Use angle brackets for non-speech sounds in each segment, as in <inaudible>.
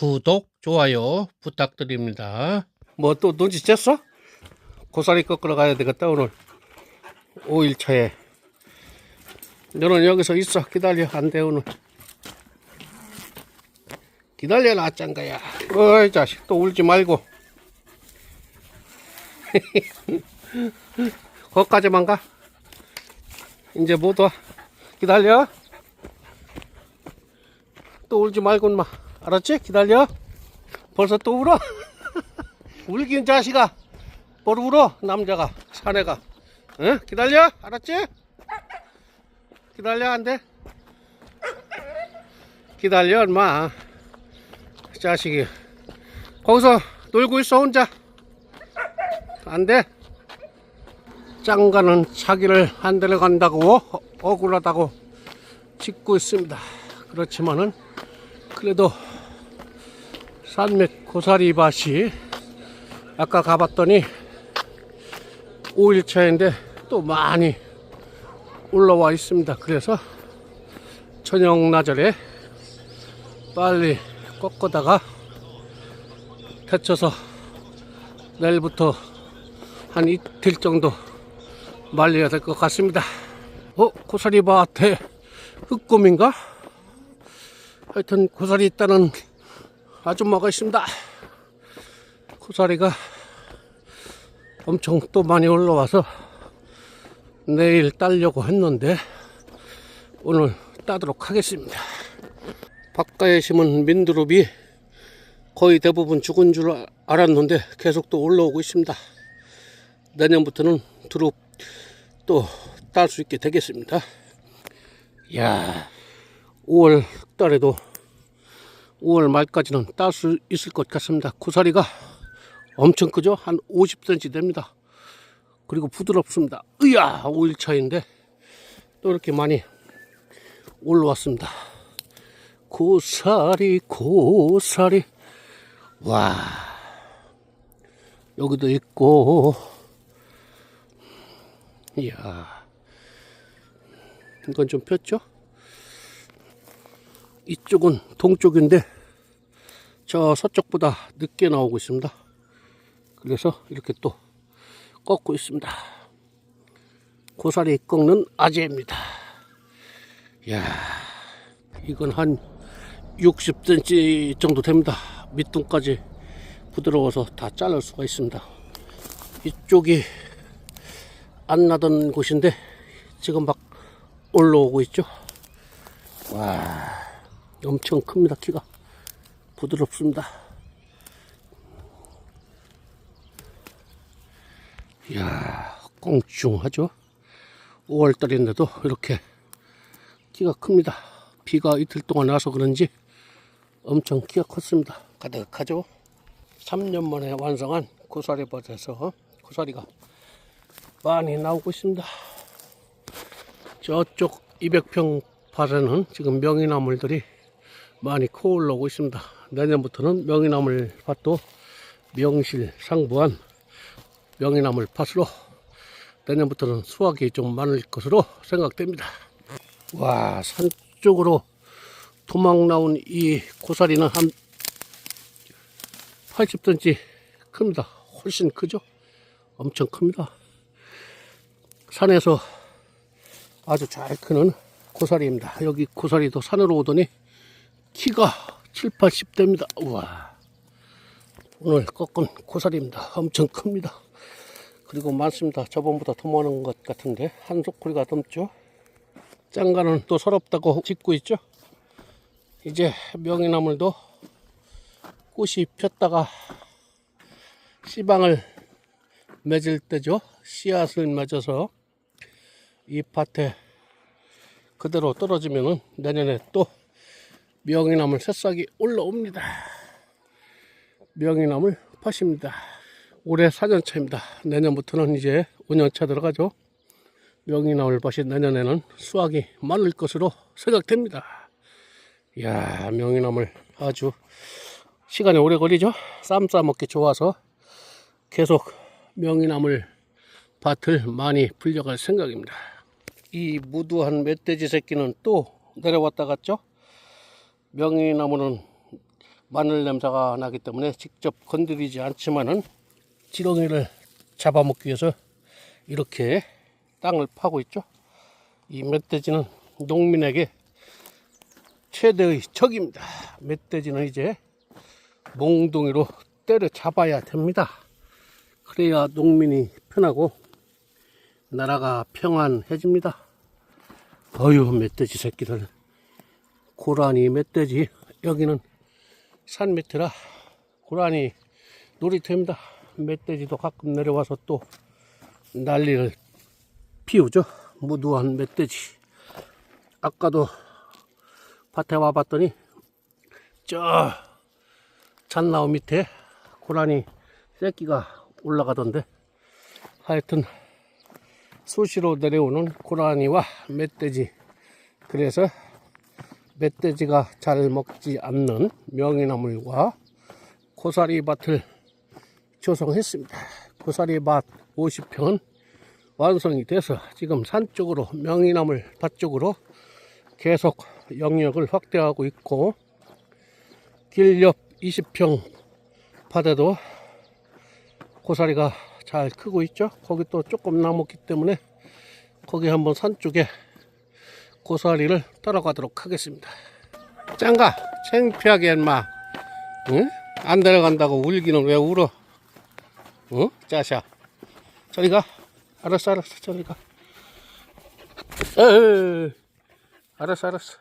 구독, 좋아요 부탁드립니다. 뭐 또 눈치챘어? 고사리 꺾으러 가야 되겠다 오늘. 5일차에. 너는 여기서 있어. 기다려. 안돼 오늘. 기다려라 짱가야. 어이 자식. 또 울지 말고. <laughs> 거기까지만 가. 이제 못 와. 기다려. 또 울지 말고 마 알았지? 기다려. 벌써 또 울어. <laughs> 울긴 자식아. 뭘 울어 남자가. 사내가. 응? 기다려. 알았지? 기다려 안 돼? 기다려 엄마. 자식이. 거기서 놀고 있어 혼자. 안 돼? 짱가는 자기를 안 데려간다고 어- 억울하다고 짓고 있습니다. 그렇지만은 그래도 산맥 고사리 밭이 아까 가봤더니 5일차인데 또 많이 올라와 있습니다. 그래서 저녁 나절에 빨리 꺾어다가 데쳐서 내일부터 한 이틀 정도 말려야 될 것 같습니다. 어? 고사리 밭에 흑곰인가? 하여튼 고사리 있다는 아줌마가 있습니다. 고사리가 엄청 또 많이 올라와서 내일 따려고 했는데 오늘 따도록 하겠습니다. 바깥에 심은 민두릅이 거의 대부분 죽은 줄 아- 알았는데 계속 또 올라오고 있습니다. 내년부터는 두릅 또딸 수 있게 되겠습니다. 야 5월 달에도 5월 말까지는 딸 수 있을 것 같습니다. 고사리가 엄청 크죠? 한 50cm 됩니다. 그리고 부드럽습니다. 으야! 5일 차인데 또 이렇게 많이 올라왔습니다. 고사리, 고사리. 와. 여기도 있고. 이야. 이건 좀 폈죠? 이쪽은 동쪽인데 저 서쪽보다 늦게 나오고 있습니다. 그래서 이렇게 또 꺾고 있습니다. 고사리 꺾는 아재입니다. 야, 이건 한 60cm 정도 됩니다. 밑둥까지 부드러워서 다 자를 수가 있습니다. 이쪽이 안 나던 곳인데 지금 막 올라오고 있죠. 와, 엄청 큽니다. 키가 부드럽습니다. 이야, 꽁충하죠? 5월달인데도 이렇게 키가 큽니다. 비가 이틀 동안 와서 그런지 엄청 키가 컸습니다. 가득하죠? 3년 만에 완성한 고사리 밭에서 고사리가 많이 나오고 있습니다. 저쪽 200평 밭에는 지금 명이나물들이 많이 커 올라오고 있습니다. 내년부터는 명이나물 밭도 명실 상부한 명이나물 밭으로 내년부터는 수확이 좀 많을 것으로 생각됩니다. 와, 산 쪽으로 도망 나온 이 고사리는 한 80cm 큽니다. 훨씬 크죠? 엄청 큽니다. 산에서 아주 잘 크는 고사리입니다. 여기 고사리도 산으로 오더니 키가 7, 80대입니다. 우와. 오늘 꺾은 고사리입니다. 엄청 큽니다. 그리고 많습니다. 저번보다 더 많은 것 같은데 한 소쿠리가 넘죠. 짱가는 또 서럽다고 짓고 있죠. 이제 명이나물도 꽃이 폈다가 씨방을 맺을 때죠. 씨앗을 맺어서 이 밭에 그대로 떨어지면은 내년에 또 명이나물 새싹이 올라옵니다. 명이나물 밭입니다. 올해 4년차입니다. 내년부터는 이제 5년차 들어가죠. 명이나물 밭이 내년에는 수확이 많을 것으로 생각됩니다. 이야, 명이나물 아주 시간이 오래 걸리죠? 쌈 싸먹기 좋아서 계속 명이나물 밭을 많이 불려갈 생각입니다. 이 무두한 멧돼지 새끼는 또 내려왔다 갔죠? 명이나무는 마늘 냄새가 나기 때문에 직접 건드리지 않지만은 지렁이를 잡아먹기 위해서 이렇게 땅을 파고 있죠. 이 멧돼지는 농민에게 최대의 적입니다. 멧돼지는 이제 몽둥이로 때려 잡아야 됩니다. 그래야 농민이 편하고 나라가 평안해집니다. 어휴 멧돼지 새끼들 고라니 멧돼지 여기는 산 밑이라 고라니 놀이터입니다. 멧돼지도 가끔 내려와서 또 난리를 피우죠. 무두한 멧돼지. 아까도 밭에 와봤더니 저 잣나무 밑에 고라니 새끼가 올라가던데 하여튼 수시로 내려오는 고라니와 멧돼지 그래서 멧돼지가 잘 먹지 않는 명이나물과 고사리 밭을 조성했습니다. 고사리 밭 50평은 완성이 돼서 지금 산 쪽으로 명이나물 밭 쪽으로 계속 영역을 확대하고 있고 길 옆 20평 밭에도 고사리가 잘 크고 있죠. 거기 또 조금 남았기 때문에 거기 한번 산 쪽에 고사리를 따라가도록 하겠습니다. 짱가? 창피하게 인마. 응? 안 데려간다고 울기는 왜 울어? 응? 짜샤. 저리 가. 알았어 알았어. 저리 가. 에이, 알았어 알았어.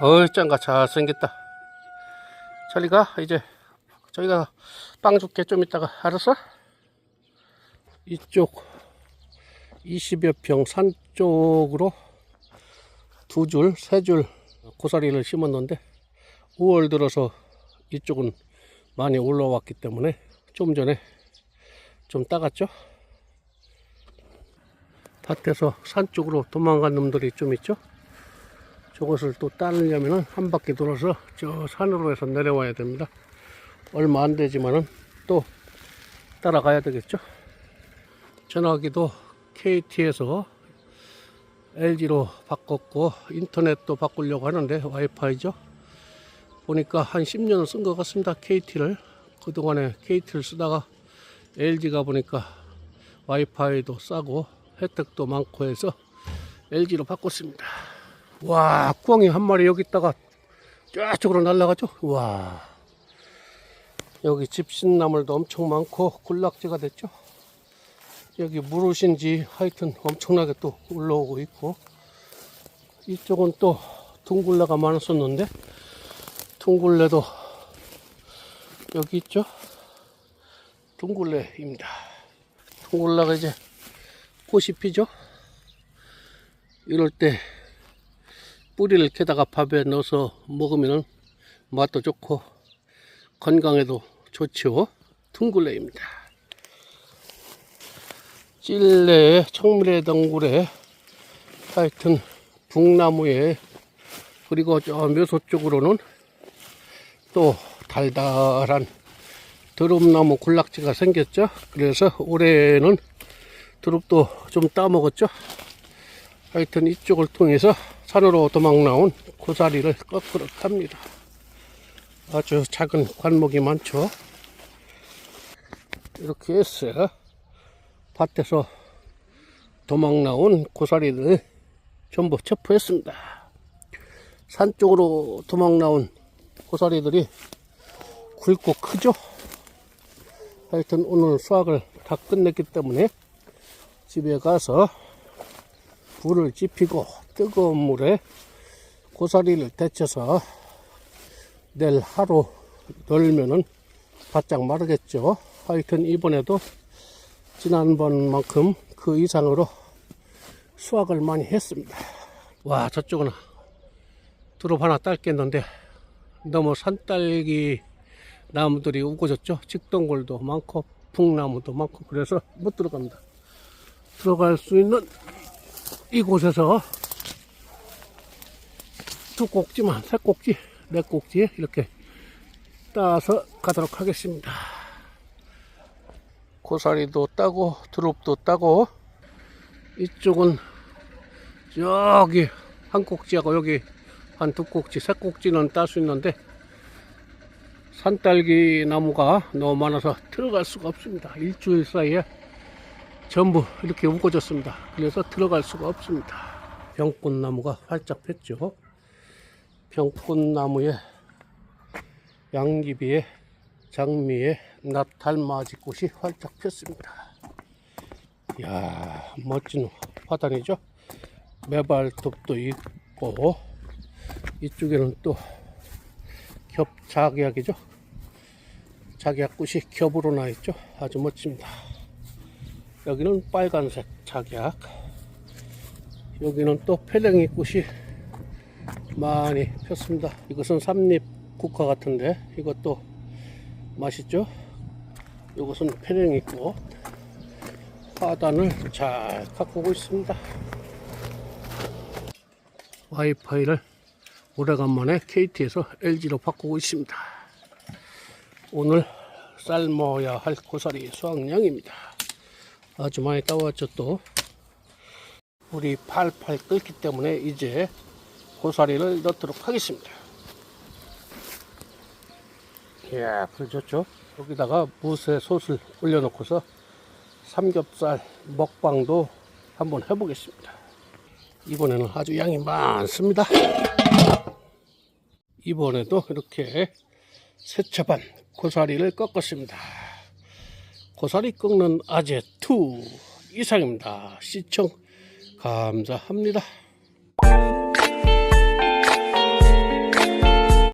어이 짱가. 잘생겼다. 저리 가 이제. 저희가 빵 줄게. 좀 이따가. 알았어? 이쪽. 20여 평 산 쪽으로 두 줄, 세 줄 고사리를 심었는데 5월 들어서 이쪽은 많이 올라왔기 때문에 좀 전에 좀 따갔죠. 밭에서 산 쪽으로 도망간 놈들이 좀 있죠. 저것을 또 따르려면 한 바퀴 돌아서 저 산으로 해서 내려와야 됩니다. 얼마 안 되지만은 또 따라가야 되겠죠. 전화기도 KT에서 LG로 바꿨고 인터넷도 바꾸려고 하는데 와이파이죠. 보니까 한 10년을 쓴 것 같습니다. KT를 그동안에 KT를 쓰다가 LG가 보니까 와이파이도 싸고 혜택도 많고 해서 LG로 바꿨습니다. 와, 꿩이 한 마리 여기 있다가 저쪽으로 날아가죠. 와, 여기 집신나물도 엄청 많고 군락지가 됐죠. 여기 무릇인지 하여튼 엄청나게 또 올라오고 있고 이쪽은 또 둥굴레가 많았었는데 둥굴레도 여기 있죠? 둥굴레입니다. 둥굴레가 이제 꽃이 피죠? 이럴 때 뿌리를 캐다가 밥에 넣어서 먹으면 맛도 좋고 건강에도 좋죠 둥굴레입니다 찔레, 청물의 덩굴에 하여튼 북나무에 그리고 저 묘소 쪽으로는 또 달달한 드릅나무 군락지가 생겼죠. 그래서 올해는 드릅도 좀 따먹었죠. 하여튼 이쪽을 통해서 산으로 도망 나온 고사리를 꺾으러 갑니다. 아주 작은 관목이 많죠. 이렇게 해서 밭에서 도망 나온 고사리들 전부 체포했습니다. 산 쪽으로 도망 나온 고사리들이 굵고 크죠? 하여튼 오늘 수확을 다 끝냈기 때문에 집에 가서 불을 지피고 뜨거운 물에 고사리를 데쳐서 내일 하루 널면은 바짝 마르겠죠. 하여튼 이번에도 지난번만큼 그 이상으로 수확을 많이 했습니다. 와 저쪽은 두릅 하나 딸겠는데 너무 산딸기 나무들이 우거졌죠. 직동굴도 많고 풍나무도 많고 그래서 못 들어갑니다. 들어갈 수 있는 이곳에서 두 꼭지만 세 꼭지 네 꼭지 이렇게 따서 가도록 하겠습니다. 고사리도 따고 두릅도 따고 이쪽은 저기 한 꼭지하고 여기 한 두 꼭지 세 꼭지는 딸 수 있는데 산딸기 나무가 너무 많아서 들어갈 수가 없습니다. 일주일 사이에 전부 이렇게 우거졌습니다. 그래서 들어갈 수가 없습니다. 병꽃나무가 활짝 폈죠. 병꽃나무에 양귀비에 장미에 나탈맞이 꽃이 활짝 폈습니다. 이야 멋진 화단이죠. 매발톱도 있고 이쪽에는 또 겹자기약이죠. 자기약 꽃이 겹으로 나 있죠. 아주 멋집니다. 여기는 빨간색 자기약. 여기는 또 페랭이 꽃이 많이 폈습니다. 이것은 삼립 국화 같은데 이것도 맛있죠? 이것은 페랭이 꽃. 화단을 잘 가꾸고 있습니다. 와이파이를 오래간만에 KT에서 LG로 바꾸고 있습니다. 오늘 삶아야 할 고사리 수확량입니다. 아주 많이 따왔죠 또. 우리 팔팔 끓기 때문에 이제 고사리를 넣도록 하겠습니다. 이야, 불 좋죠? 여기다가 무쇠 솥을 올려놓고서 삼겹살 먹방도 한번 해보겠습니다. 이번에는 아주 양이 많습니다. 이번에도 이렇게 세차 반 고사리를 꺾었습니다. 고사리 꺾는 아재 2 이상입니다. 시청 감사합니다.